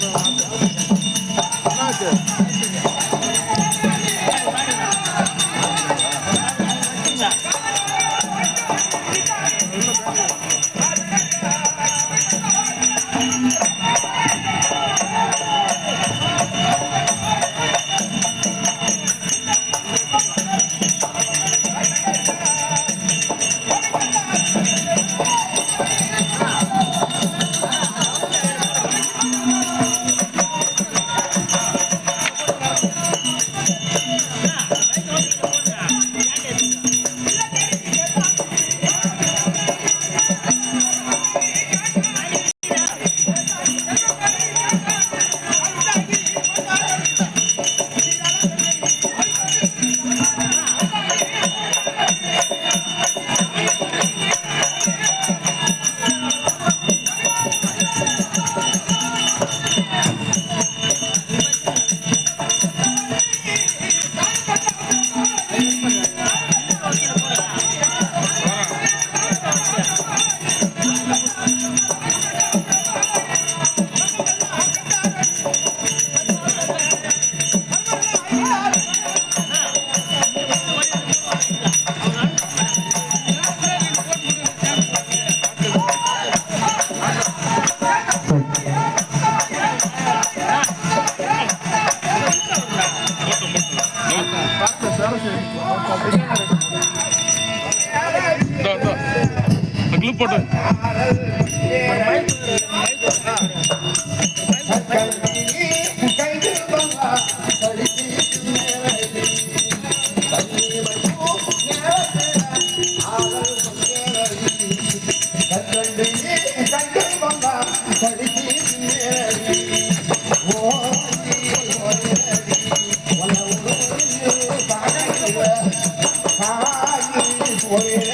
Clip போட்டு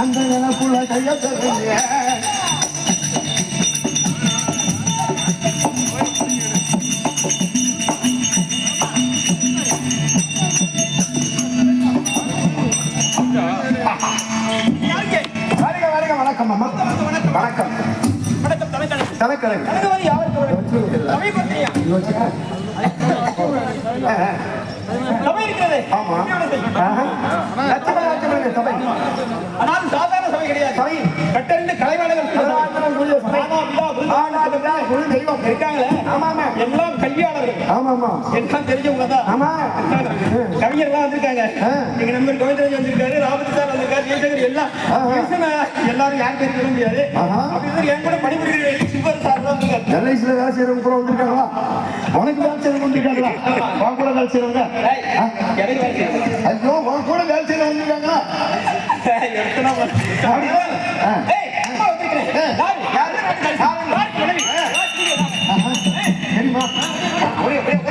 அந்த நிலப்புல கைய தருங்க. வணக்கம் அம்மா. வணக்கம். வணக்கம்? சபை இருக்கிறது ஆமா. லட்சுமண லட்சுமண சபை. ஆனால் சாதாரண சபை கிடையாது. சபை. கட்டறிந்த தெய்வம் இருக்காங்களே? ஆமா ஆமா. எல்லாம் கல்வியாளர்கள் ஆமா ஆமா எல்லாம் தெரிஞ்சவங்க தான் ஆமா. கவிஞர்லாம் வந்திருக்காங்க. எங்க நண்பர் கோவிந்தராஜ் வந்திருக்காரு ராபர்ட் சார் வந்திருக்காரு ஜெயசங்கர் எல்லாம் எல்லாரும் யார் பேர் சொல்ல முடியாது. அப்படி என் கூட பணிபுரிகிற சிவர் சார் தான் எல்ஐசியில் வேலை செய்யறவங்க கூட வந்திருக்காங்களா? உனக்கு வேலை செய்யறவங்க வந்திருக்காங்களா? உன் கூட வேலை செய்யறவங்க. ஐயோ உன் கூட வேலை செய்யறவங்க வந்திருக்காங்களா? ஏய், What do you think?